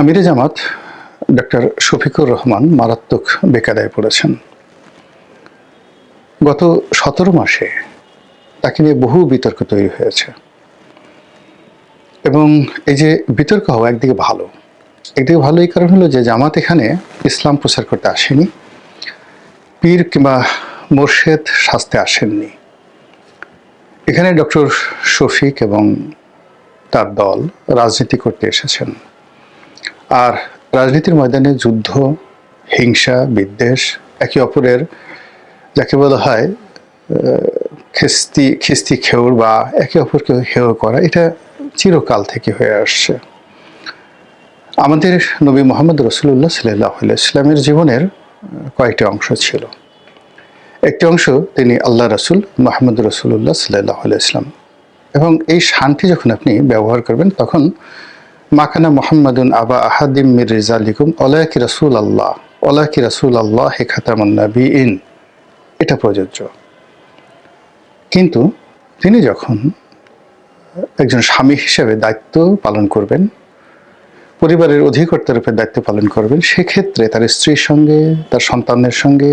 আমিরে জামাত ডক্টর শফিকুর রহমান মারাত্মক বেকাদায় পড়েছেন। গত সতেরো মাসে তাকে নিয়ে বহু বিতর্ক তৈরি হয়েছে। এবং এই যে বিতর্ক হওয়া একদিকে ভালো একদিকে ভালো এই কারণ হলো যে জামাত এখানে ইসলাম প্রচার করতে আসেনি, পীর কিংবা মোর্শেদ শাস্তে আসেননি। এখানে ডক্টর শফিক এবং তার দল রাজনীতি করতে এসেছেন। আর রাজনীতির ময়দানে যুদ্ধ, হিংসা, বিদ্বেষ, একে অপরের যাকে বলা হয় খিস্তি খিস্তি খেউর বা একে অপরকে হেয় করা, এটা চিরকাল থেকে হয়ে আসছে। আমাদের নবী মোহাম্মদ রসুল্লাহ সাল্লাহ ইসলামের জীবনের কয়েকটি অংশ ছিল। একটি অংশ তিনি আল্লাহ রসুল মোহাম্মদ রসুল্লাহ সাল্লাহ ইসলাম এবং এই শান্তি যখন আপনি ব্যবহার করবেন, তখন মাকানা মোহাম্মদুন আবা আহাদিম মির রিজালিকুম ওলাকি রসুল আল্লাহ ওলাকি রসুল আল্লাহ হে খাতামন্নবী ইন এটা প্রযোজ্য। কিন্তু তিনি যখন একজন স্বামী হিসেবে দায়িত্ব পালন করবেন, পরিবারের অধিকর্তার উপর দায়িত্ব পালন করবেন, সেক্ষেত্রে তার স্ত্রীর সঙ্গে, তার সন্তানের সঙ্গে,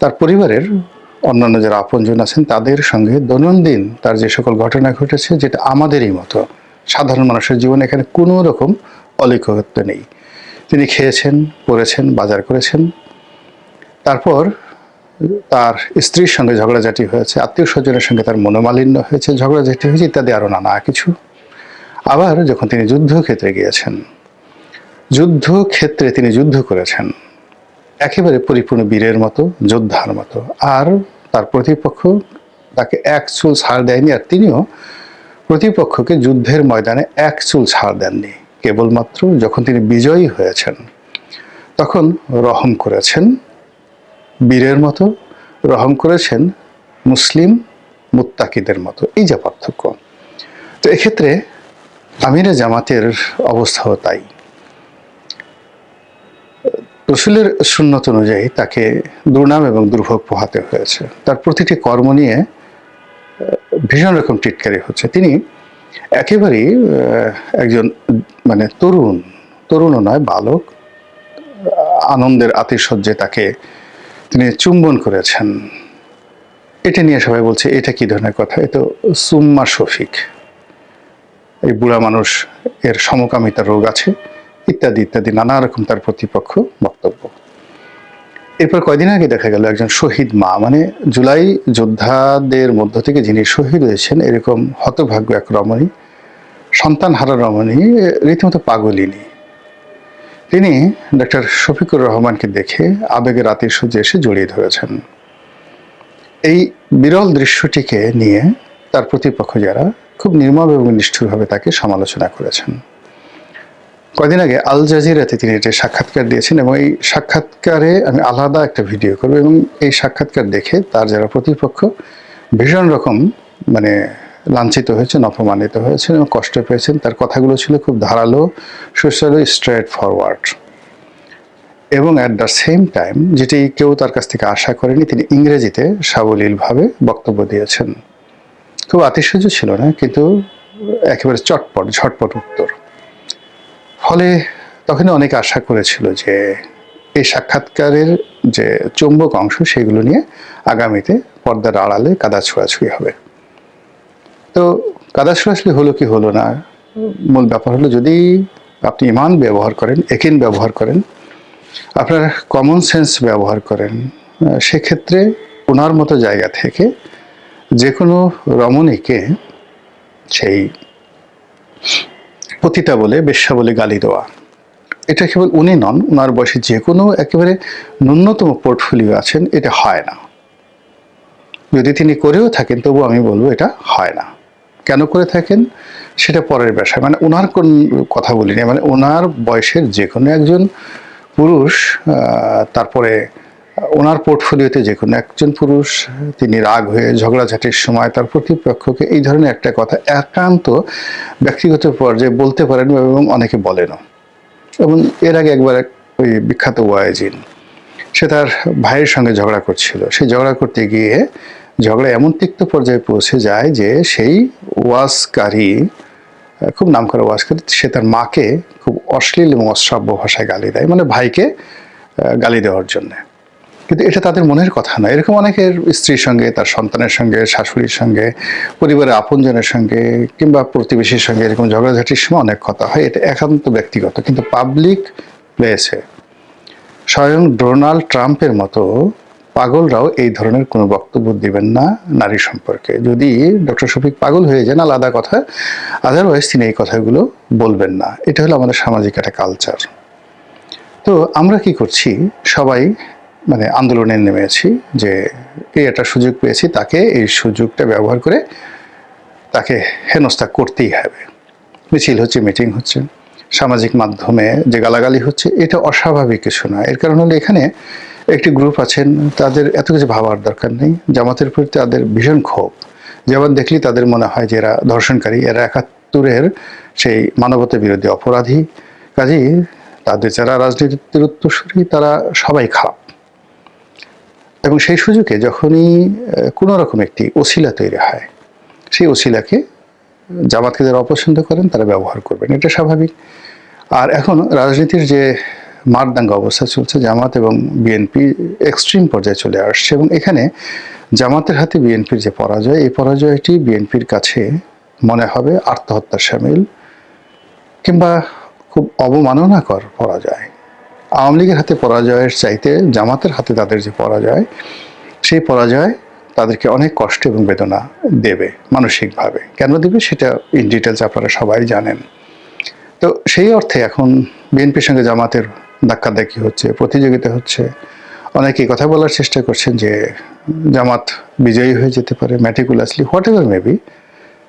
তার পরিবারের অন্যান্য যারা আপনজন আছেন, তাদের সঙ্গে দৈনন্দিন তার যে সকল ঘটনা ঘটেছে, যেটা আমাদেরই মতো সাধারণ মানুষের জীবনে এখানে কোনো রকম অলিকত্ব নেই। তিনি খেয়েছেন, পড়েছেন, বাজার করেছেন। তারপর তার স্ত্রীর সঙ্গে ঝগড়াঝাটি হয়েছে, আত্মীয় স্বজনের সঙ্গে তার মনোমালিন্য হয়েছে, ঝগড়াঝাটি হয়েছে ইত্যাদি আরও নানা কিছু। আবার যখন তিনি যুদ্ধক্ষেত্রে গিয়েছেন, যুদ্ধক্ষেত্রে তিনি যুদ্ধ করেছেন, একেবারে পরিপূর্ণ বীরের মতো, যোদ্ধার মতো। আর তার প্রতিপক্ষ তাকে এক চুল ছাড় দেয়নি, আর তিনিও প্রতিপক্ষকে যুদ্ধের ময়দানে এক চুল ছাড় দেননি। কেবলমাত্র যখন তিনি বিজয়ী হয়েছেন, তখন রহম করেছেন বীরের মতো, রহম করেছেন মুসলিম মুত্তাকিদের মতো। এই যে পার্থক্য। তো এক্ষেত্রে আমিরে জামাতের অবস্থাও তাই। রসুলের সুন্নত অনুযায়ী তাকে দুর্নাম এবং দুর্ভোগ পোহাতে হয়েছে। তার প্রতিটি কর্ম নিয়ে ভীষণ রকম টিটকারি হচ্ছে। তিনি একেবারেই একজন মানে তরুণ, তরুণও নয়, বালক আনন্দের আতিশয্যে তাকে তিনি চুম্বন করেছেন। এটা নিয়ে সবাই বলছে, এটা কি ধরনের কথা? এ তো সুম্মা শফিক। এই বুড়া মানুষ, এর সমকামিতা রোগ আছে, ইত্যাদি ইত্যাদি, নানা রকম তার প্রতিপক্ষ বক্তব্য। এরপর কয়দিন আগে দেখা গেল একজন শহীদ মা মানে জুলাই যোদ্ধাদের মধ্য থেকে যিনি শহীদ হয়েছেন, এরকম হতভাগ্য এক রমণী সন্তান হারা রমণী, রীতিমতো পাগলিনী তিনি ডক্টর শফিকুর রহমানকে দেখে আবেগের আতিশয্যে এসে জড়িয়ে ধরেছেন। এই বিরল দৃশ্যটিকে নিয়ে তার প্রতিপক্ষ যারা খুব নির্মম এবং নিষ্ঠুরভাবে তাকে সমালোচনা করেছেন। কদিন আগে আল জাজিরাতে তিনি একটা সাক্ষাৎকার দিয়েছেন এবং এই সাক্ষাৎকারে আমি আলাদা একটা ভিডিও করব এবং এই সাক্ষাৎকার দেখে তার যারা প্রতিপক্ষ ভীষণ রকম মানে লাঞ্ছিত হয়েছেন, অপমানিত হয়েছেন এবং কষ্ট পেয়েছেন। তার কথাগুলো ছিল খুব ধারালো, সুস্বাদু স্ট্রেট ফরওয়ার্ড এবং অ্যাট দ্য সেম টাইম যেটি কেউ তার কাছ থেকে আশা করেনি, তিনি ইংরেজিতে সাবলীলভাবে বক্তব্য দিয়েছেন। খুব আতিশয্য ছিল না, কিন্তু একেবারে চটপট, ঝটপট উত্তর। ফলে তখন অনেকে আশা করেছিল যে এই সাক্ষাৎকারের যে চুম্বক অংশ সেগুলো নিয়ে আগামীতে পর্দার আড়ালে কাদা ছোঁয়াছুঁই হবে। তো কাদা ছোঁয়াছুঁই হলো কি হলো না? মূল ব্যাপার হলো যদি আপনি ইমান ব্যবহার করেন, একিন ব্যবহার করেন, আপনার কমন সেন্স ব্যবহার করেন সেক্ষেত্রে ওনার মতো জায়গা থেকে যে কোনো রমণীকে সেই পতিতা বলে, বেশ্যা বলে গালি দেওয়া। এটা কেবল উনি নন ওনার বয়সে যে কোনো একেবারে ন্যূনতম পোর্টফোলিও আছেন, এটা হয় না। যদি তিনি করেও থাকেন, তবু আমি বলব এটা হয় না। কেন করে থাকেন? সেটা পরের বিষয় মানে ওনার কোন কথা বলিনি। মানে ওনার বয়সের যে কোনো একজন পুরুষ তারপরে ওনার পোর্টফোলিওতে যে কোনো একজন পুরুষ, তিনি রাগ হয়ে ঝগড়াঝাটির সময় তার প্রতিপক্ষকে এই ধরনের একটা কথা একান্ত ব্যক্তিগত পর্যায়ে বলতে পারেন এবং অনেকে বলেনও। এবং এর আগে একবার এক ওই বিখ্যাত ওয়াইজিন, সে তার ভাইয়ের সঙ্গে ঝগড়া করছিল। সেই ঝগড়া করতে গিয়ে ঝগড়া এমন তিক্ত পর্যায়ে পৌঁছে যায় যে সেই ওয়াজকারী খুব নাম করে ওয়াজ করে সে তার মাকে খুব অশ্লীল এবং অশ্রাব্য ভাষায় গালি দেয় মানে ভাইকে গালি দেওয়ার জন্যে। কিন্তু এটা তাদের মনের কথা না। এরকম অনেকের স্ত্রীর সঙ্গে, তার সন্তানের সঙ্গে, শাশুড়ির সঙ্গে, পরিবারের আপনজনের সঙ্গে কিংবা প্রতিবেশীর সঙ্গে এরকম ঝগড়াঝাটির সময় অনেক কথা হয়। এটা একান্ত ব্যক্তিগত। কিন্তু পাবলিক প্লেসে স্বয়ং ডোনাল্ড ট্রাম্পের মতো পাগলরাও এই ধরনের কোনো বক্তব্য দিবেন না নারী সম্পর্কে। যদি ডক্টর শফিক পাগল হয়ে যান, আলাদা কথা আদারওয়াইজ তিনি এই কথাগুলো বলবেন না। এটা হলো আমাদের সামাজিক একটা কালচার তো আমরা কি করছি? সবাই মানে আন্দোলনে নেমেছি যে এই একটা সুযোগ পেয়েছি, তাকে এই সুযোগটা ব্যবহার করে তাকে হেনস্থা করতেই হবে। মিছিল হচ্ছে, মিটিং হচ্ছে, সামাজিক মাধ্যমে যে গালাগালি হচ্ছে, এটা অস্বাভাবিক কিছু না। এর কারণ হলো এখানে একটি গ্রুপ আছেন, তাদের এত কিছু ভাবার দরকার নেই। জামাতের প্রতি তাদের ভীষণ ক্ষোভ। যেমন দেখলি তাদের মনে হয় যে এরা ধর্ষণকারী, এরা একাত্তরের সেই মানবতা বিরোধী অপরাধী। কাজেই তাদের যারা রাজনীতির উত্তরসূরি, তারা সবাই খারাপ। এবং সেই সুযোগে যখনই কোনো রকম একটি ওসিলা তৈরি হয়, সেই ওসিলাকে জামাতকে যারা অপছন্দ করেন তারা ব্যবহার করবেন। এটা স্বাভাবিক। আর এখন রাজনীতির যে মারদাঙ্গা অবস্থা চলছে, জামাত এবং বিএনপি এক্সট্রিম পর্যায়ে চলে আসছে এবং এখানে জামাতের হাতে বিএনপির যে পরাজয়, এই পরাজয়টি বিএনপির কাছে মনে হবে আত্মহত্যার সামিল কিংবা খুব অবমাননাকর পরাজয়। আওয়ামী লীগের হাতে পরাজয়ের চাইতে জামাতের হাতে তাদের যে পরাজয়, সেই পরাজয় তাদেরকে অনেক কষ্ট এবং বেদনা দেবে মানসিকভাবে। কেন দেবে সেটা ইন ডিটেলস আপনারা সবাই জানেন। তো সেই অর্থে এখন বিএনপির সঙ্গে জামাতের ধাক্কাধাক্কি হচ্ছে, প্রতিযোগিতা হচ্ছে। অনেকেই কথা বলার চেষ্টা করছেন যে জামাত বিজয়ী হয়ে যেতে পারে ম্যাটিকুলাসলি হোয়াট এভার মেবি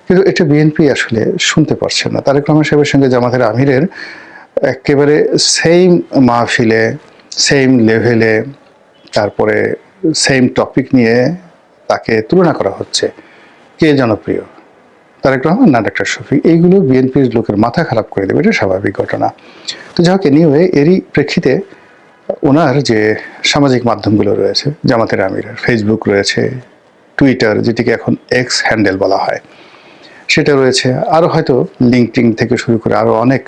কিন্তু এটা বিএনপি আসলে শুনতে পারছে না। তারেক রহমান সাহেবের সঙ্গে জামাতের আমিরের একেবারে সেম মাহফিলে সেম লেভেলে তারপরে সেম টপিক নিয়ে তাকে তুলনা করা হচ্ছে। কে জনপ্রিয় তারেক রহমান না ডাক্তার শফিক? এইগুলো বিএনপির লোকের মাথা খারাপ করে দেবে, এটা স্বাভাবিক ঘটনা। তো যাই হোক এনিওয়ে এরই প্রেক্ষিতে ওনার যে সামাজিক মাধ্যমগুলো রয়েছে, জামাতের আমিরের ফেসবুক রয়েছে টুইটার যেটিকে এখন এক্স হ্যান্ডেল বলা হয়, সেটা রয়েছে। আরও হয়তো লিঙ্কটিং থেকে শুরু করে আরও অনেক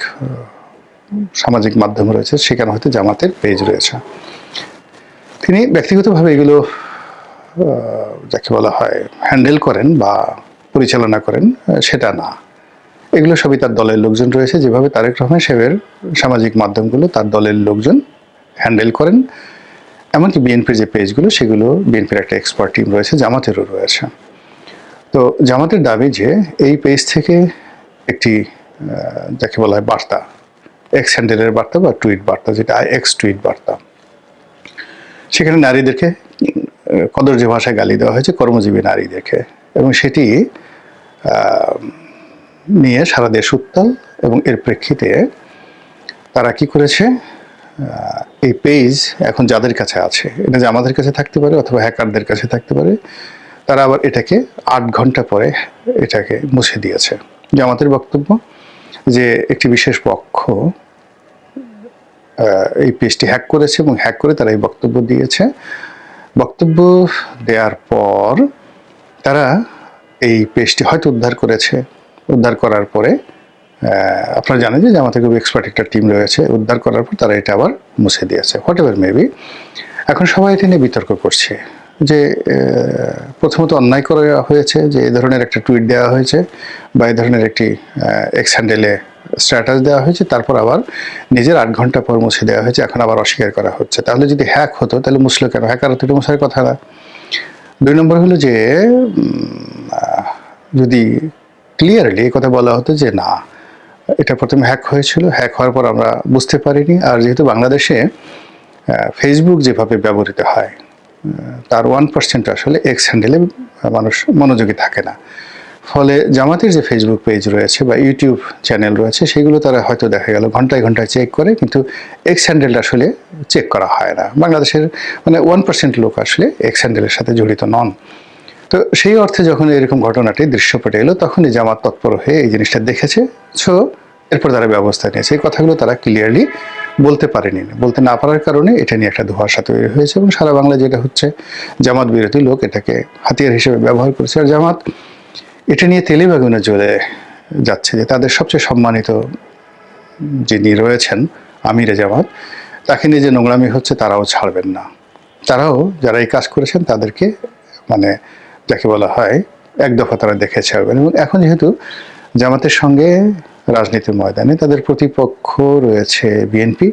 সামাজিক মাধ্যম রয়েছে, সেখানে হয়তো জামাতের পেজ রয়েছে। তিনি ব্যক্তিগতভাবে এগুলো যাকে বলা হয় হ্যান্ডেল করেন বা পরিচালনা করেন সেটা না। এগুলো সবই তার দলের লোকজন রয়েছে, যেভাবে তারেক রহমান সাহেবের সামাজিক মাধ্যমগুলো তার দলের লোকজন হ্যান্ডেল করেন। এমনকি বিএনপির যে পেজগুলো সেগুলো বিএনপির একটা এক্সপার্ট টিম রয়েছে, জামাতেরও রয়েছে। তো জামাতের দাবি যে, এই পেজ থেকে একটি যাকে বলা হয় বার্তা এক্স হ্যান্ডেলের বার্তা বা টুইট বার্তা, যেটা এক্স টুইট বার্তা। সেখানে নারীদেরকে কদর্য ভাষায় গালি দেওয়া হয়েছে, কর্মজীবী নারীদেরকে। এবং সেটি নিয়ে সারা দেশ উত্তাল এবং এর প্রেক্ষিতে তারা কি করেছে? এই পেজ এখন যাদের কাছে আছে, এটা যে আমাদের কাছে থাকতে পারে অথবা হ্যাকারদের কাছে থাকতে পারে, তারা আবার এটাকে আট ঘণ্টা পরে এটাকে মুছে দিয়েছে। যে আমাদের বক্তব্য যে একটি বিশেষ পক্ষ এই পেজটি হ্যাক করেছে এবং হ্যাক করে তারা এই বক্তব্য দিয়েছে। বক্তব্য দেওয়ার পর তারা এই পেজটি হয়তো উদ্ধার করেছে। উদ্ধার করার পরে আপনারা জানেন যে আমাদের খুব এক্সপার্ট একটা টিম রয়েছে। উদ্ধার করার পর তারা এটা আবার মুছে দিয়েছে। হোয়াট এভার মেবি এখন সবাই এটা নিয়ে বিতর্ক করছে। যে প্রথমত অন্যায় করা হয়েছে যে এই ধরনের একটা টুইট দেওয়া হয়েছে বা এই ধরনের একটি এক্স হ্যান্ডেলে স্ট্যাটাস দেওয়া হয়েছে। তারপর আবার নিজের আট ঘণ্টা পর মুছে দেওয়া হয়েছে। এখন আবার অস্বীকার করা হচ্ছে। তাহলে যদি হ্যাক হতো, তাহলে মুছলো কেন? হ্যাকার হতো এটা মুছার কথা না। দুই নম্বর হলো যে যদি ক্লিয়ারলি এই কথা বলা হতো যে, না, এটা প্রথমে হ্যাক হয়েছিল। হ্যাক হওয়ার পর আমরা বুঝতে পারিনি। আর যেহেতু বাংলাদেশে ফেসবুক যেভাবে ব্যবহৃত হয় তার ওয়ান পার্সেন্ট আসলে এক্স হ্যান্ডেলে মানুষ মনোযোগী থাকে না। ফলে জামাতের যে ফেসবুক পেজ রয়েছে বা ইউটিউব চ্যানেল রয়েছে, সেগুলো তারা হয়তো দেখা গেল ঘন্টায় ঘন্টায় চেক করে, কিন্তু এক্স হ্যান্ডেলটা আসলে চেক করা হয় না। বাংলাদেশের মানে ওয়ান পার্সেন্ট লোক আসলে এক্স হ্যান্ডেলের সাথে জড়িত নন। তো সেই অর্থে যখন এরকম ঘটনাটি দৃশ্যপটে এলো, তখনই জামাত তৎপর হয়ে এই জিনিসটা দেখেছে। সো এরপর তারা ব্যবস্থা নিয়েছে। এই কথাগুলো তারা ক্লিয়ারলি বলতে পারেনি। বলতে না পারার কারণে এটা নিয়ে একটা ধোঁয়াশা তৈরি হয়েছে এবং সারা বাংলা যেটা হচ্ছে, জামাত বিরোধী লোক এটাকে হাতিয়ার হিসেবে ব্যবহার করেছে। আর জামাত এটা নিয়ে তেলে বেগুনে জ্বলে যাচ্ছে যে তাদের সবচেয়ে সম্মানিত যিনি রয়েছেন আমিরে জামাত, তাকে নিয়ে যে নোংরামি হচ্ছে তারাও ছাড়বেন না। তারাও যারা এই কাজ করেছেন তাদেরকে মানে যাকে বলা হয়, এক দফা তারা দেখে ছাড়বেন। এবং এখন যেহেতু জামাতের সঙ্গে রাজনীতির ময়দানে, তাদের প্রতিপক্ষ রয়েছে বিএনপি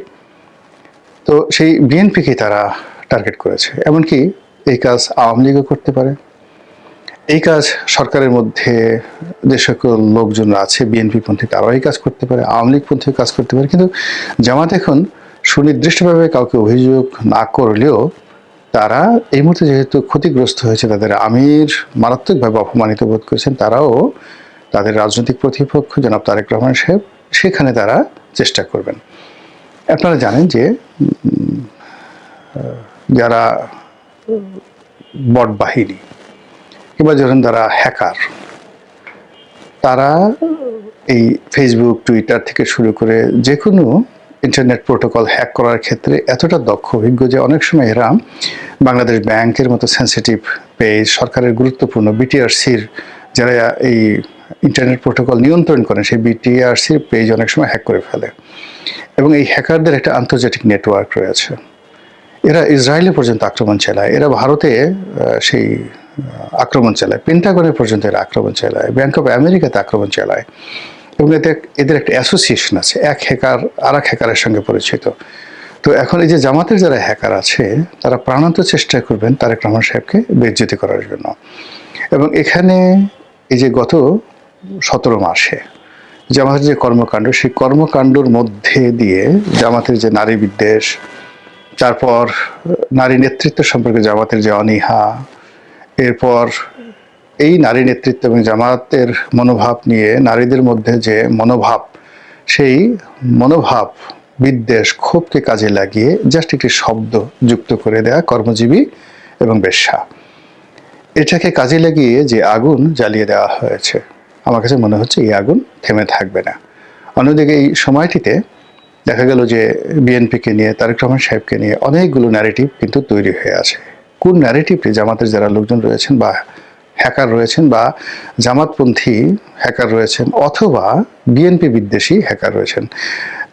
তো সেই বিএনপিকে তারা টার্গেট করেছে। এমনকি এই কাজ আওয়ামী লীগও করতে পারে। এই কাজ সরকারের মধ্যে যে সকল লোকজন আছে বিএনপি পন্থী তারাও এই কাজ করতে পারে, আওয়ামী লীগ পন্থী কাজ করতে পারে। কিন্তু জামাত এখন সুনির্দিষ্টভাবে কাউকে অভিযোগ না করলেও তারা এই মুহূর্তে যেহেতু ক্ষতিগ্রস্ত হয়েছে, তাদের আমির মারাত্মকভাবে অপমানিত বোধ করেছেন, তারাও তাদের রাজনৈতিক প্রতিপক্ষ জনাব তারেক রহমান সাহেব, সেখানে তারা চেষ্টা করবেন। আপনারা জানেন যে যারা বট বাহিনী কিংবা ধরেন যারা হ্যাকার, তারা এই ফেসবুক, টুইটার থেকে শুরু করে যে কোনো ইন্টারনেট প্রোটোকল হ্যাক করার ক্ষেত্রে এতটা দক্ষ অভিজ্ঞ যে অনেক সময় এরা বাংলাদেশ ব্যাংকের মতো সেন্সিটিভ পেজ সরকারের গুরুত্বপূর্ণ বিটিআরসির যারা এই ইন্টারনেট প্রোটোকল নিয়ন্ত্রণ করেন, সেই বিটিআরসির পেজ অনেক সময় হ্যাক করে ফেলে। এবং এই হ্যাকারদের একটা আন্তর্জাতিক নেটওয়ার্ক রয়েছে। এরা ইসরায়েলে পর্যন্ত আক্রমণ চালায়, এরা ভারতে সেই আক্রমণ চালায় পেন্টাগনে পর্যন্ত এরা আক্রমণ চালায় ব্যাংক অফ আমেরিকাতে আক্রমণ চালায়। এবং এতে এদের একটা অ্যাসোসিয়েশন আছে, এক হ্যাকার আর এক হ্যাকারের সঙ্গে পরিচিত। তো এখন এই যে জামাতের যারা হ্যাকার আছে, তারা প্রাণান্ত চেষ্টা করবেন তারেক রহমান সাহেবকে বেজ্জতি করার জন্য। এবং এখানে এই যে গত সতেরো মাসে। জামাতের যে কর্মকাণ্ড, সেই কর্মকাণ্ডর মধ্যে দিয়ে জামাতের যে নারী বিদ্বেষ, তারপর নারী নেতৃত্ব সম্পর্কে জামাতের যে অনীহা, এরপর এই নারী নেতৃত্ব এবং জামাতের মনোভাব নিয়ে নারীদের মধ্যে যে মনোভাব, সেই মনোভাব, বিদ্বেষ ক্ষোভকে কাজে লাগিয়ে জাস্ট একটি শব্দ যুক্ত করে দেয়া কর্মজীবী এবং বেশ্যা। এটাকে কাজে লাগিয়ে যে আগুন জ্বালিয়ে দেওয়া হয়েছে। আমার কাছে মনে হচ্ছে এই আগুন থেমে থাকবে না। অন্যদিকে এই সময়টিতে দেখা গেল যে বিএনপিকে নিয়ে, তারেক রহমান সাহেবকে নিয়ে অনেকগুলো ন্যারেটিভ কিন্তু তৈরি হয়ে আছে। কোন ন্যারেটিভটি জামাতের যারা লোকজন রয়েছেন বা হ্যাকার রয়েছেন বা জামাতপন্থী হ্যাকার রয়েছেন অথবা বিএনপি বিদ্বেষী হ্যাকার রয়েছেন,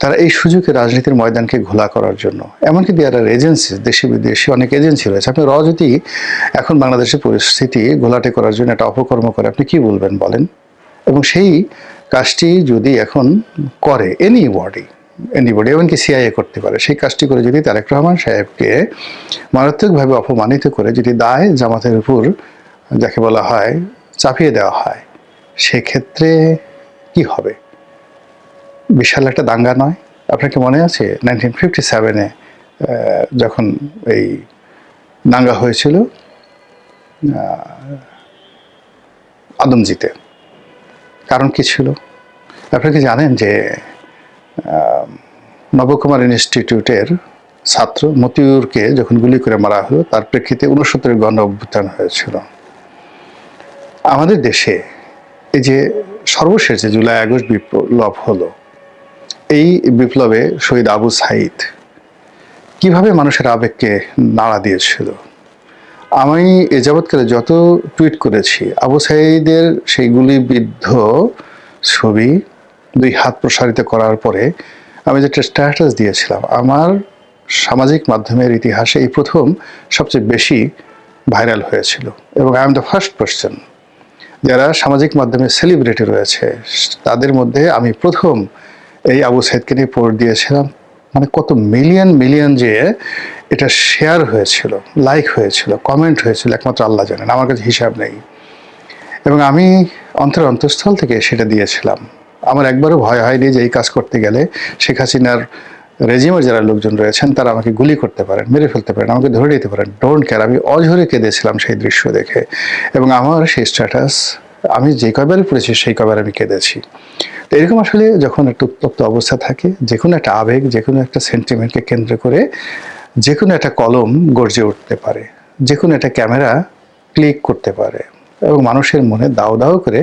তারা এই সুযোগে রাজনীতির ময়দানকে ঘোলা করার জন্য, এমনকি দেয়ার এজেন্সি দেশি বিদেশি অনেক এজেন্সি রয়েছে। আপনি র যদি এখন বাংলাদেশের পরিস্থিতি ঘোলাটে করার জন্য একটা অপকর্ম করে, আপনি কি বলবেন বলেন? এবং সেই কাজটি যদি এখন করে এনি বডি এনিবডি এমনকি সিআইএ করতে পারে, সেই কাজটি করে যদি তারেক রহমান সাহেবকে মারাত্মকভাবে অপমানিত করে যদি দায় জামাতের উপর যাকে বলা হয় চাপিয়ে দেওয়া হয়, সেক্ষেত্রে কি হবে? বিশাল একটা দাঙ্গা নয়? আপনার কি মনে আছে? নাইনটিন ফিফটি সেভেনে যখন এই দাঙ্গা হয়েছিল আদমজিতে। কারণ কি ছিল? আপনি কি জানেন যে নবকুমার ইনস্টিটিউটের ছাত্র মতিউরকে যখন গুলি করে মারা হলো, তার প্রেক্ষিতে উনসত্তরের গণ অভ্যুত্থান হয়েছিল। আমাদের দেশে এই যে সর্বশেষ যে জুলাই আগস্ট বিপ্লব হলো, এই বিপ্লবে শহীদ আবু সাইদ কীভাবে মানুষের আবেগকে নাড়া দিয়েছিল? আমি এ যাবৎকালে যত টুইট করেছি, আবু সাইদের সেই গুলিবিদ্ধ ছবি দুই হাত প্রসারিত করার পরে আমি যেটা স্ট্যাটাস দিয়েছিলাম, আমার সামাজিক মাধ্যমের ইতিহাসে এই প্রথম সবচেয়ে বেশি ভাইরাল হয়েছিল। এবং I am the first person যারা সামাজিক মাধ্যমে সেলিব্রিটি রয়েছে, তাদের মধ্যে আমি প্রথম এই আবু সাইদকে নিয়ে পোস্ট দিয়েছিলাম। মানে কত মিলিয়ন মিলিয়ন যে এটা শেয়ার হয়েছিল লাইক হয়েছিল কমেন্ট হয়েছিল, একমাত্র আল্লাহ জানেন, আমার কাছে হিসাব নেই। এবং আমি অন্তর অন্তঃস্থল থেকে সেটা দিয়েছিলাম। আমার একবারও ভয় হয়নি যে এই কাজ করতে গেলে শেখ হাসিনার রেজিমের যারা লোকজন রয়েছেন, তারা আমাকে গুলি করতে পারেন, মেরে ফেলতে পারেন, আমাকে ধরে নিতে পারেন। ডোন্ট কেয়ার আমি অঝরে কেঁদেছিলাম সেই দৃশ্য দেখে। এবং আমার সেই স্ট্যাটাস আমি যে কয়বারে পড়েছি, সেই কয়বার আমি কেঁদেছি। তো এরকম আসলে যখন একটা উত্তপ্ত অবস্থা থাকে যে কোনো একটা আবেগ যে কোনো একটা সেন্টিমেন্টকে কেন্দ্র করে যে কোনো একটা কলম গর্জে উঠতে পারে যে কোনো একটা ক্যামেরা ক্লিক করতে পারে এবং মানুষের মনে দাও দাও করে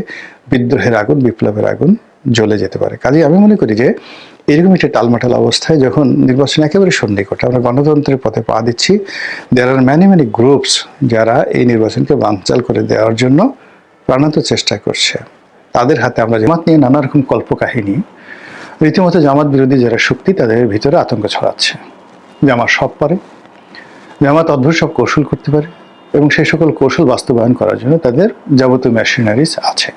বিদ্রোহের আগুন, বিপ্লবের আগুন জ্বলে যেতে পারে। কাজে আমি মনে করি যে এরকম একটা টালমাটাল অবস্থায় যখন নির্বাচন একেবারে সন্নিকট, আমরা গণতন্ত্রের পথে পা দিচ্ছি there are many many groups যারা এই নির্বাচনকে বানচাল করে দেওয়ার জন্য প্রাণান্ত চেষ্টা করছে। তাদের হাতে আমরা জামাত নিয়ে নানা রকম কল্পকাহিনী। রীতিমতো জামাত বিরোধী যারা শক্তি, তাদের ভিতরে আতঙ্ক ছড়াচ্ছে। জামাত সব পারে। জামাত অদ্ভুত সব কৌশল করতে পারে এবং সেই সকল কৌশল বাস্তবায়ন করার জন্য তাদের যাবতীয় মেশিনারিজ আছে।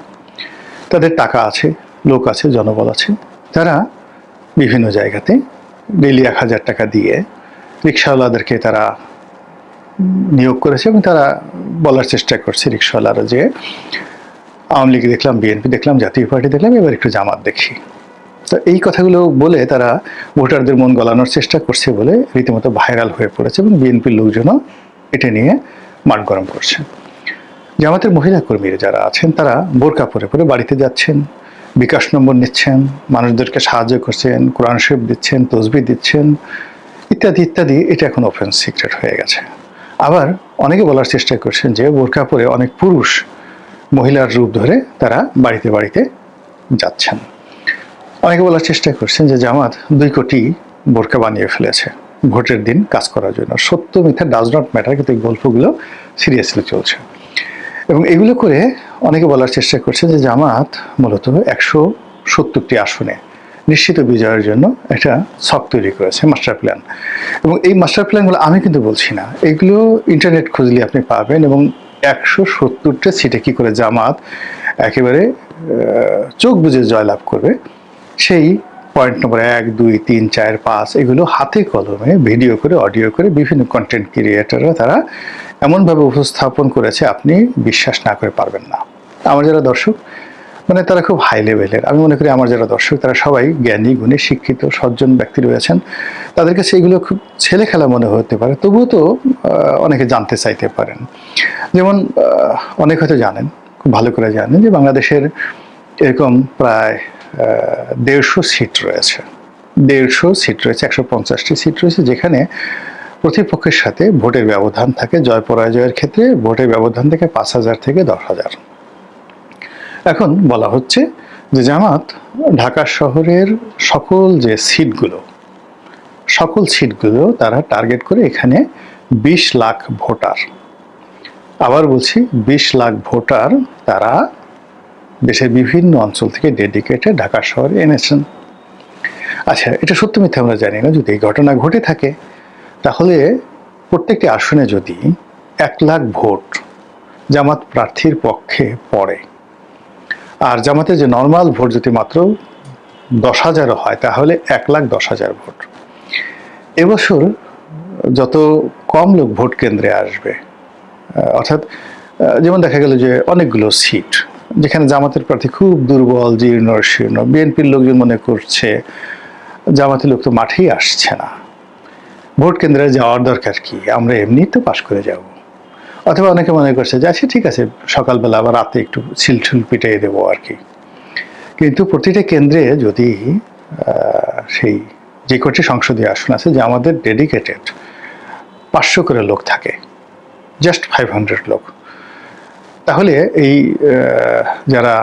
তাদের টাকা আছে, লোক আছে, জনবল আছে। তারা বিভিন্ন জায়গাতে ডেলি এক হাজার টাকা দিয়ে রিক্সাওয়ালাদেরকে তারা নিয়োগ করেছে এবং তারা বলার চেষ্টা করছে রিক্সাওয়ালারা যে আওয়ামী লীগ দেখলাম, বিএনপি দেখলাম, জাতীয় পার্টি দেখলাম, এবার একটু জামাত দেখি। তো এই কথাগুলো বলে তারা ভোটারদের মন গলানোর চেষ্টা করছে বলে রীতিমতো ভাইরাল হয়ে পড়েছে এবং বিএনপির লোকজনও এটা নিয়ে মাঠ গরম করছে। জামাতের মহিলা কর্মীরা যারা আছেন, তারা বোরকা পরে পরে বাড়িতে যাচ্ছেন, বিকাশ নম্বর নিচ্ছেন, মানুষদেরকে সাহায্য করছেন, কোরআন শরীফ দিচ্ছেন তসবি দিচ্ছেন, ইত্যাদি ইত্যাদি। এটা এখন ওপেন সিক্রেট হয়ে গেছে। আবার অনেকে বলার চেষ্টা করছেন যে বোরকা পরে অনেক পুরুষ মহিলার রূপ ধরে তারা বাড়িতে বাড়িতে যাচ্ছেন। অনেকে বলার চেষ্টা করছেন যে জামাত দুই কোটি বোরকা বানিয়ে ফেলেছে। ভোটের দিন কাজ করার জন্য। সত্য মিথ্যা ডাজ নট ম্যাটার কিন্তু এই গল্পগুলো সিরিয়াসলি চলছে। এবং এগুলো করে অনেকে বলার চেষ্টা করছে যে জামাত মূলত একশো সত্তরটি আসনে নিশ্চিত বিজয়ের জন্য একটা ছক তৈরি করেছে মাস্টার প্ল্যান। এবং এই মাস্টার প্ল্যানগুলো আমি কিন্তু বলছি না। এগুলো ইন্টারনেট খুঁজলে আপনি পাবেন এবং একশো সত্তরটা সিটে কী করে জামাত একেবারে চোখ বুঝে জয়লাভ করবে, সেই পয়েন্ট নম্বর এক, দুই, তিন, চার, পাঁচ, এগুলো হাতে কলমে ভিডিও করে অডিও করে বিভিন্ন কন্টেন্ট ক্রিয়েটাররা তারা এমনভাবে উপস্থাপন করেছে, আপনি বিশ্বাস না করে পারবেন না। আমার যারা দর্শক মানে তারা খুব হাই লেভেলের আমি মনে করি আমার যারা দর্শক, তারা সবাই জ্ঞানী, গুণী, শিক্ষিত, সজ্জন ব্যক্তি রয়েছেন তাদের কাছে এগুলো খুব ছেলে খেলা মনে হতে পারে। তবুও তো অনেকে জানতে চাইতে পারেন। যেমন অনেক হয়তো জানেন, খুব ভালো করে জানেন যে বাংলাদেশের এরকম প্রায় দেড়শো সিট রয়েছে। দেড়শো সিট রয়েছে, একশো পঞ্চাশটি সিট রয়েছে, যেখানে প্রতিপক্ষের সাথে ভোটের ব্যবধান থাকে, জয় পরাজয়ের ক্ষেত্রে ভোটের ব্যবধান থেকে পাঁচ হাজার থেকে দশ হাজার। এখন বলা হচ্ছে যে জামাত ঢাকা শহরের সকল যে সিটগুলো, সকল সিটগুলো তারা টার্গেট করে এখানে বিশ লাখ ভোটার। আবার বলছি, বিশ লাখ ভোটার তারা দেশের বিভিন্ন অঞ্চল থেকে ডেডিকেটেড ঢাকা শহরে এনেছেন। আচ্ছা এটা সত্য মিথ্যা আমরা জানি না, যদি এই ঘটনা ঘটে থাকে, তাহলে প্রত্যেকটি আসনে যদি এক লাখ ভোট জামাত প্রার্থীর পক্ষে পড়ে আর জামাতের যে নর্মাল ভোট যদি মাত্র দশ হাজারও হয়, তাহলে এক লাখ দশ হাজার ভোট। এবছর যত কম লোক ভোট কেন্দ্রে আসবে অর্থাৎ যেমন দেখা গেল যে অনেকগুলো সিট যেখানে জামাতের প্রার্থী খুব দুর্বল, জীর্ণ, শীর্ণ, বিএনপির লোকজন মনে করছে জামাতের লোক তো মাঠেই আসছে না। ভোট কেন্দ্রে যাওয়ার দরকার কি? আমরা এমনিই তো পাশ করে যাব। অথবা অনেকে মনে করছে যে আচ্ছা ঠিক আছে, সকালবেলা আবার রাতে একটু ছিলঠুল পিটিয়ে দেবো আর কি। কিন্তু প্রতিটা কেন্দ্রে যদি সেই যে কটি সংসদীয় আসন আছে যে আমাদের ডেডিকেটেড পাঁচশো করে লোক থাকে জাস্ট ফাইভ হান্ড্রেড লোক, তাহলে এই যারা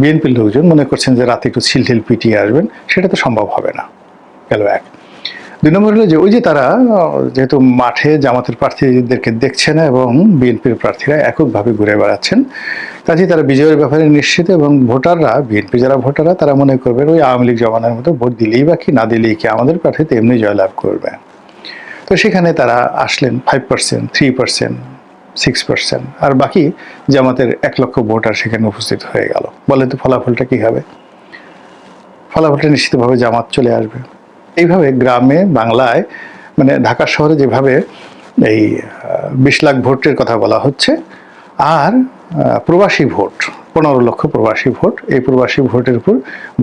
বিএনপির লোকজন মনে করছেন যে রাতে একটু ছিলঠিল পিটিয়ে আসবেন, সেটা তো সম্ভব হবে না, গেল এক। দুই নম্বর হলো যে ওই যে তারা, যেহেতু মাঠে জামাতের প্রার্থীদেরকে দেখছে না এবং বিএনপির প্রার্থীরা এককভাবে ঘুরে বেড়াচ্ছেন কাজে তারা বিজয়ের ব্যাপারে নিশ্চিত এবং ভোটাররা, বিএনপি যারা ভোটাররা, তারা মনে করবেন ওই আওয়ামী লীগ জমানার মতো ভোট দিলেই বা কি, না দিলেই কি আমাদের প্রার্থী তেমনি জয়লাভ করবে। তো সেখানে তারা আসলেন five percent three percent six percent আর বাকি জামাতের এক লক্ষ ভোটার সেখানে উপস্থিত হয়ে গেল। বলে তো ফলাফলটা কী হবে? ফলাফলটা নিশ্চিতভাবে জামাত চলে আসবে। এইভাবে গ্রামে, বাংলায় মানে ঢাকা শহরে যেভাবে এই বিশ লাখ ভোটের কথা বলা হচ্ছে, আর প্রবাসী ভোট, পনেরো লক্ষ প্রবাসী ভোট, এই প্রবাসী ভোটের উপর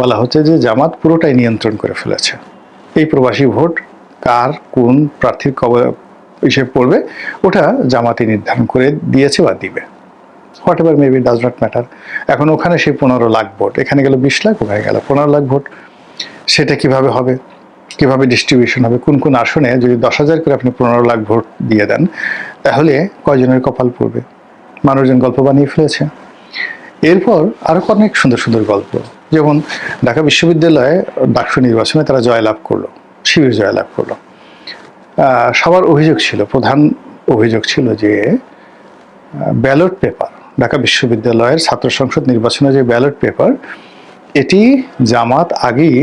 বলা হচ্ছে যে জামাত পুরোটাই নিয়ন্ত্রণ করে ফেলেছে। এই প্রবাসী ভোট কার, কোন প্রার্থীর কবে হিসেবে পড়বে, ওটা জামাতি নির্ধারণ করে দিয়েছে বা দিবে। Whatever maybe does not matter. এখন ওখানে সেই পনেরো লাখ ভোট, এখানে গেল বিশ লাখ, ওখানে গেল পনেরো লাখ ভোট। সেটা কীভাবে হবে? কীভাবে ডিস্ট্রিবিউশন হবে, কোন কোন আসনে যদি দশ হাজার করে আপনি পনেরো লাখ ভোট দিয়ে দেন, তাহলে কয়জনের কপাল পড়বে? মানুষজন গল্প বানিয়ে ফেলেছে। এরপর আরও অনেক সুন্দর সুন্দর গল্প। যেমন ঢাকা বিশ্ববিদ্যালয়ে ডাকসু নির্বাচনে তারা জয়লাভ করল, শিবির জয়লাভ করল। সবার অভিযোগ ছিল, প্রধান অভিযোগ ছিল যে ব্যালট পেপার, ঢাকা বিশ্ববিদ্যালয়ের ছাত্র সংসদ নির্বাচনে যে ব্যালট পেপার, এটি জামাত আগেই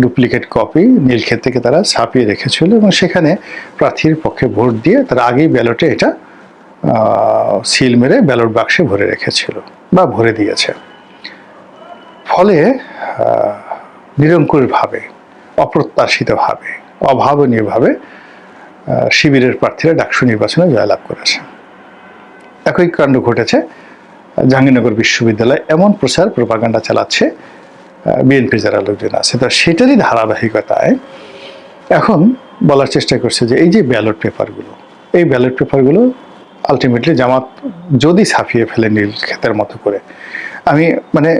ডুপ্লিকেট কপি নীলক্ষেত থেকে তারা ছাপিয়ে রেখেছিল এবং সেখানে প্রার্থীর পক্ষে ভোট দিয়ে তারা আগেই ব্যালটে এটা সিল মেরে ব্যালট বাক্সে ভরে রেখেছিল বা ভরে দিয়েছে। ফলে আহ, নিরঙ্কুশভাবে অপ্রত্যাশিতভাবে অভাবনীয়ভাবে শিবিরের প্রার্থীরা ডাকসু নির্বাচনে জয়লাভ করেছে। একই কাণ্ড ঘটেছে জাহাঙ্গীরনগর বিশ্ববিদ্যালয়। এমন প্রচার প্রপাগান্ডা চালাচ্ছে বিএনপির যারা লোকজন আছে তো সেটারই ধারাবাহিকতায় এখন বলার চেষ্টা করছে যে এই যে ব্যালট পেপারগুলো, এই ব্যালট পেপারগুলো আলটিমেটলি জামাত যদি ছাপিয়ে ফেলে নীল ক্ষেতের মতো করে, আমি মানে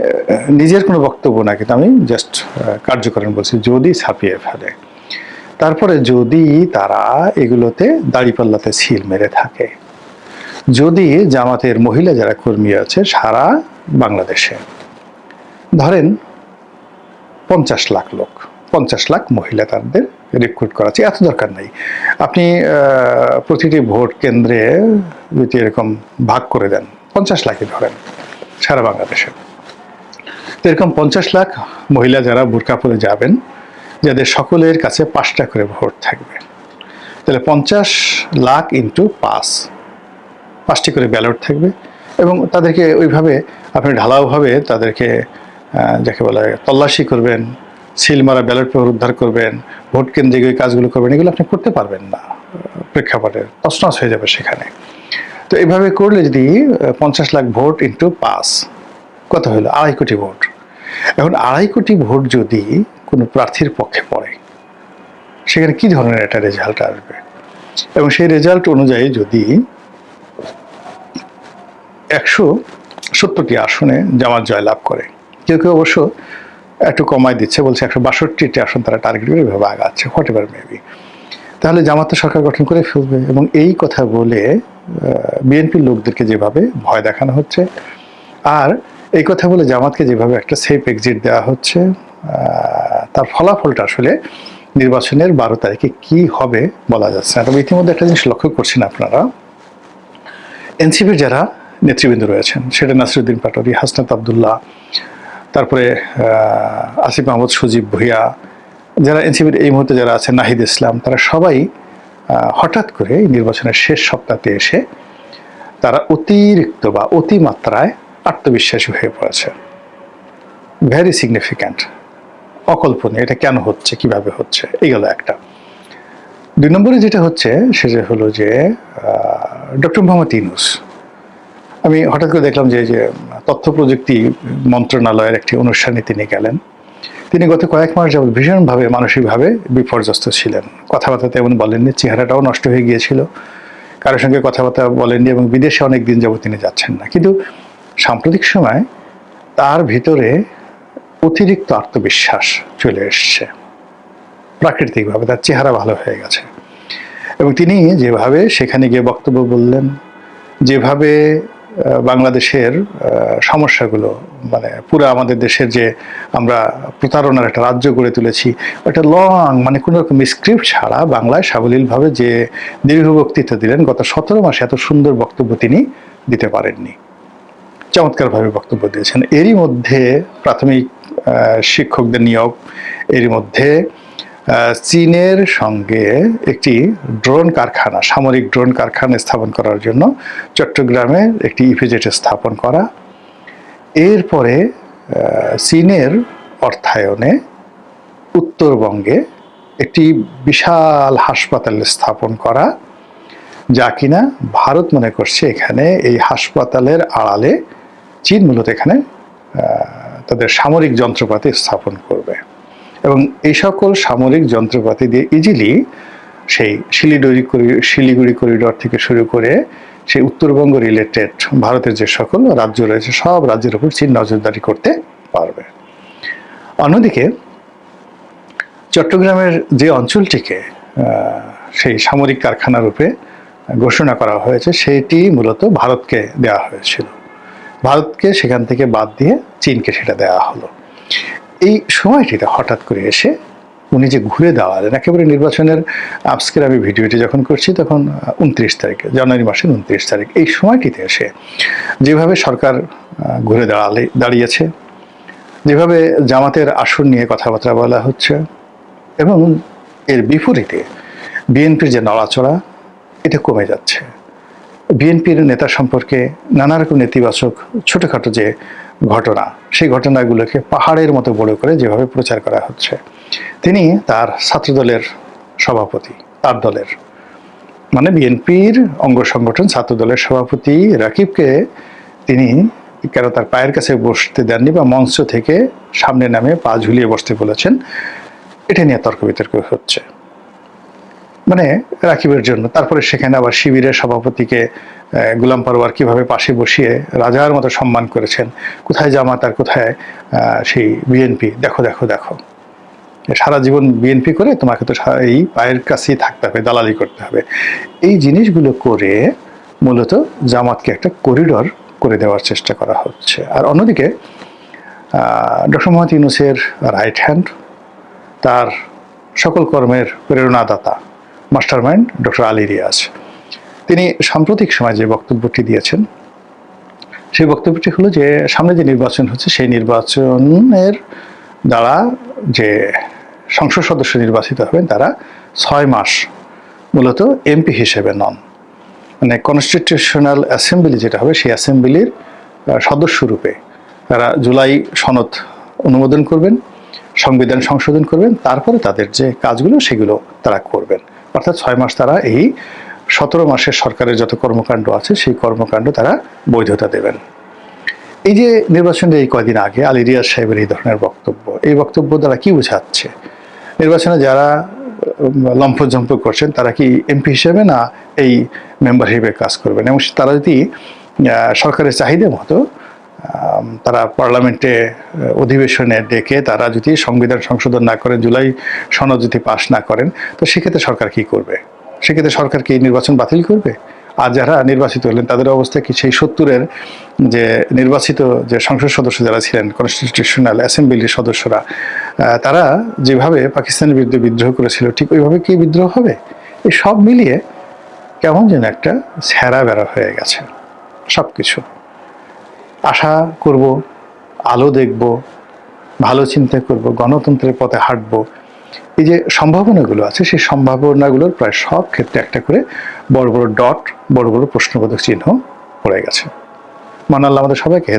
নিজের কোনো বক্তব্য না, কিন্তু আমি জাস্ট কার্যকরণ বলছি যদি ছাপিয়ে ফেলে, তারপরে যদি তারা এগুলোতে দাড়িপাল্লাতে সিল মেরে থাকে, যদি জামাতের মহিলা যারা কর্মী আছে সারা বাংলাদেশে, ধরেন পঞ্চাশ লাখ লোক, পঞ্চাশ লাখ মহিলা তাদের রিক্রুট করা এত দরকার নেই। আপনি প্রতিটি ভোট কেন্দ্রে যদি এরকম ভাগ করে দেন, পঞ্চাশ লাখই ধরেন সারা বাংলাদেশে। এরকম পঞ্চাশ লাখ মহিলা যারা বোরকা যাবেন, যাদের সকলের কাছে পাঁচটা করে ভোট থাকবে, তাহলে পঞ্চাশ লাখ ইন্টু পাঁচ, পাঁচটি করে ব্যালট থাকবে এবং তাদেরকে ওইভাবে, আপনি ঢালাওভাবে তাদেরকে যাকে বলা হয় তল্লাশি করবেন, সিল মারা ব্যালট পেপার উদ্ধার করবেন, ভোট কেন্দ্রে গিয়ে কাজগুলো করবেন, এগুলো আপনি করতে পারবেন না। প্রেক্ষাপটে তছনছ হয়ে যাবে সেখানে। তো এভাবে করলে যদি পঞ্চাশ লাখ ভোট ইন্টু পাস কত হলো? আড়াই কোটি ভোট। এখন আড়াই কোটি ভোট যদি কোনো প্রার্থীর পক্ষে পড়ে, সেখানে কি ধরনের একটা রেজাল্ট আসবে? এবং সেই রেজাল্ট অনুযায়ী যদি একশো সত্তরটি আসনে জামাত জয়লাভ করে কেউ কেউ অবশ্য একটু কমায় দিচ্ছে, বলছে একশো বাষট্টিটি আসন তারা টার্গেট করে এভাবে আগাচ্ছে হোয়াট এভার মেবি তাহলে জামাত সরকার গঠন করে ফেলবে এবং এই কথা বলে বিএনপির লোকদেরকে যেভাবে ভয় দেখানো হচ্ছে, আর এই কথা বলে জামাতকে যেভাবে একটা সেফ এক্সিট দেওয়া হচ্ছে তার ফলাফলটা আসলে নির্বাচনের বারো তারিখে কি হবে বলা যাচ্ছে না। তবে ইতিমধ্যে একটা জিনিস লক্ষ্য করছেন আপনারা, এনসিপির যারা নেতৃবৃন্দ রয়েছেন, সেটা নাসিরুদ্দিন পাটোয়ারি, হাসনাত আবদুল্লাহ তারপরে আসিফ মাহমুদ, সজীব ভুইয়া, যারা এনসিপির এই মুহূর্তে যারা আছেন, নাহিদ ইসলাম, তারা সবাই হঠাৎ করে নির্বাচনের শেষ সপ্তাহে এসে তারা অতিরিক্ত বা অতিমাত্রায় আত্মবিশ্বাসী হয়ে পড়েছে। ভেরি সিগনিফিক্যান্ট অকল্পনীয়। এটা কেন হচ্ছে? কীভাবে হচ্ছে? এইগুলো একটা। দুই নম্বরে যেটা হচ্ছে, সেটা হলো যে ডক্টর মোহাম্মদ ইনুস আমি হঠাৎ করে দেখলাম যে এই যে তথ্য প্রযুক্তি মন্ত্রণালয়ের একটি অনুষ্ঠানে তিনি গেলেন। তিনি গত কয়েক মাস যাবত ভীষণভাবে মানসিকভাবে বিপর্যস্ত ছিলেন। কথাবার্তা তেমন বলেননি, চেহারাটাও নষ্ট হয়ে গিয়েছিল। কারোর সঙ্গে কথাবার্তা বলেননি এবং বিদেশে অনেক দিন যাবত তিনি যাচ্ছেন না। কিন্তু সাম্প্রতিক সময় তার ভিতরে অতিরিক্ত আত্মবিশ্বাস চলে এসছে। প্রাকৃতিকভাবে তার চেহারা ভালো হয়ে গেছে। এবং তিনি যেভাবে সেখানে গিয়ে বক্তব্য বললেন, যেভাবে বাংলাদেশের সমস্যাগুলো মানে পুরো আমাদের দেশের যে আমরা প্রতারণার একটা রাজ্য গড়ে তুলেছি, একটা লং মানে কোনো রকম স্ক্রিপ্ট ছাড়া বাংলায় সাবলীলভাবে যে দীর্ঘ বক্তৃতা দিলেন, গত সতেরো মাসে এত সুন্দর বক্তব্য তিনি দিতে পারেননি। চমৎকারভাবে বক্তব্য দিয়েছেন। এরই মধ্যে প্রাথমিক শিক্ষকদের নিয়োগ, এরই মধ্যে চীনের সঙ্গে একটি ড্রোন কারখানা, সামরিক ড্রোন কারখানা স্থাপন করার জন্য চট্টগ্রামে একটি ইপিজেট স্থাপন করা। এরপরে চীনের অর্থায়নে উত্তরবঙ্গে একটি বিশাল হাসপাতাল স্থাপন করা, যা কিনা ভারত মনে করছে এখানে এই হাসপাতালের আড়ালে চীন মূলত এখানে তাদের সামরিক যন্ত্রপাতি স্থাপন করবে এবং এই সকল সামরিক যন্ত্রপাতি দিয়ে ইজিলি সেই শিলিগুড়ি শিলিগুড়ি করিডর থেকে শুরু করে সেই উত্তরবঙ্গ রিলেটেড ভারতের যে সকল রাজ্য রয়েছে, সব রাজ্যের উপর চীন নজরদারি করতে পারবে। অন্যদিকে চট্টগ্রামের যে অঞ্চলটিকে সেই সামরিক কারখানা রূপে ঘোষণা করা হয়েছে, সেটি মূলত ভারতকে দেওয়া হয়েছিল। ভারতকে সেখান থেকে বাদ দিয়ে চীনকে সেটা দেওয়া হলো। এই সময়টিতে হঠাৎ করে এসে উনি যে ঘুরে দাঁড়ালেন, একেবারে নির্বাচনের আজকের আমি ভিডিওটি যখন করছি তখন উনত্রিশ তারিখে, জানুয়ারি মাসের উনত্রিশ তারিখ, এই সময়টিতে এসে যেভাবে সরকার ঘুরে দাঁড়ালে, দাঁড়িয়েছে, যেভাবে জামাতের আসন নিয়ে কথাবার্তা বলা হচ্ছে এবং এর বিপরীতে বিএনপির যে নড়াচড়া, এটা কমে যাচ্ছে। বিএনপির নেতা সম্পর্কে নানা রকম নেতিবাচক ছোটোখাটো যে ঘটনা। সেই ঘটনাগুলোকে পাহাড়ের মতো বড় করে যেভাবে প্রচার করা হচ্ছে। তিনি তার ছাত্রদলের সভাপতি, তার দলের। মানে বিএনপির অঙ্গ সংগঠন ছাত্রদলের সভাপতি রাকিবকে তিনি কেন তার পায়ের কাছে বসতে দেননি বা মঞ্চ থেকে সামনে নামে পা ঝুলিয়ে বসতে বলেছেন, এটা নিয়ে তর্ক বিতর্ক হচ্ছে। মানে রাকিবের জন্য, তারপরে সেখানে আবার শিবিরের সভাপতিকে গোলাম পরোয়ার কীভাবে পাশে বসিয়ে রাজার মতো সম্মান করেছেন? কোথায় জামাত আর কোথায় সেই বিএনপি? দেখো দেখো দেখো। সারা জীবন বিএনপি করে তোমাকে তো এই পায়ের কাছেই থাকতে হবে, দালালি করতে হবে। এই জিনিসগুলো করে মূলত জামাতকে একটা করিডর করে দেওয়ার চেষ্টা করা হচ্ছে। আর অন্যদিকে ডক্টর মোহাম্মদ ইউনুসের রাইট হ্যান্ড, তার সকল কর্মের প্রেরণাদাতা mastermind doctor Ali Riaz. তিনি সাম্প্রতিক সময় যে বক্তব্যটি দিয়েছেন, সেই বক্তব্যটি হলো যে, সামনে যে নির্বাচন হচ্ছে, সেই নির্বাচনের দ্বারা যে সংসদ সদস্য নির্বাচিত হবেন, তারা ছয় মাস মূলত এমপি হিসেবে নন। মানে কনস্টিটিউশনাল অ্যাসেম্বলি যেটা হবে, সেই অ্যাসেম্বলির সদস্যরূপে তারা জুলাই সনদ অনুমোদন করবেন, সংবিধান সংশোধন করবেন, তারপরে তাদের যে কাজগুলো, সেগুলো তারা করবেন। অর্থাৎ ছয় মাস তারা এই সতেরো মাসের সরকারের যত কর্মকাণ্ড আছে, সেই কর্মকাণ্ড তারা বৈধতা দেবেন। এই যে নির্বাচনের এই কয়দিন আগে আলী রিয়াজ সাহেবের এই ধরনের বক্তব্য, এই বক্তব্য দ্বারা কি বোঝাচ্ছে? নির্বাচনে যারা লম্ফজম্প করছেন, তারা কি এমপি হিসেবে না এই মেম্বার হিসেবে কাজ করবেন? এবং তারা যদি সরকারের চাহিদা মতো তারা পার্লামেন্টে অধিবেশনে ডেকে তারা যদি সংবিধান সংশোধন না করেন জুলাই সনদ যদি পাশ না করেন, তো সেক্ষেত্রে সরকার কি করবে? সেক্ষেত্রে সরকার কি নির্বাচন বাতিল করবে? আর যারা নির্বাচিত হলেন, তাদের অবস্থা কি? সেই সত্তরের যে নির্বাচিত যে সংসদ সদস্য যারা ছিলেন কনস্টিটিউশনাল অ্যাসেম্বলির সদস্যরা তারা যেভাবে পাকিস্তানের বিরুদ্ধে বিদ্রোহ করেছিল, ঠিক ওইভাবে কি বিদ্রোহ হবে? এই সব মিলিয়ে কেমন যেন একটা ছেঁড়া বেড়া হয়ে গেছে সব কিছু আশা করব, আলো দেখব, ভালো চিন্তা করব, গণতন্ত্রের পথে হাঁটব এই যে সম্ভাবনাগুলো আছে, সেই সম্ভাবনাগুলোর প্রায় সব ক্ষেত্রে একটা করে বড় বড় ডট, বড় বড় প্রশ্নবোধক চিহ্ন পড়ে গেছে। মান আমাদের সবাইকে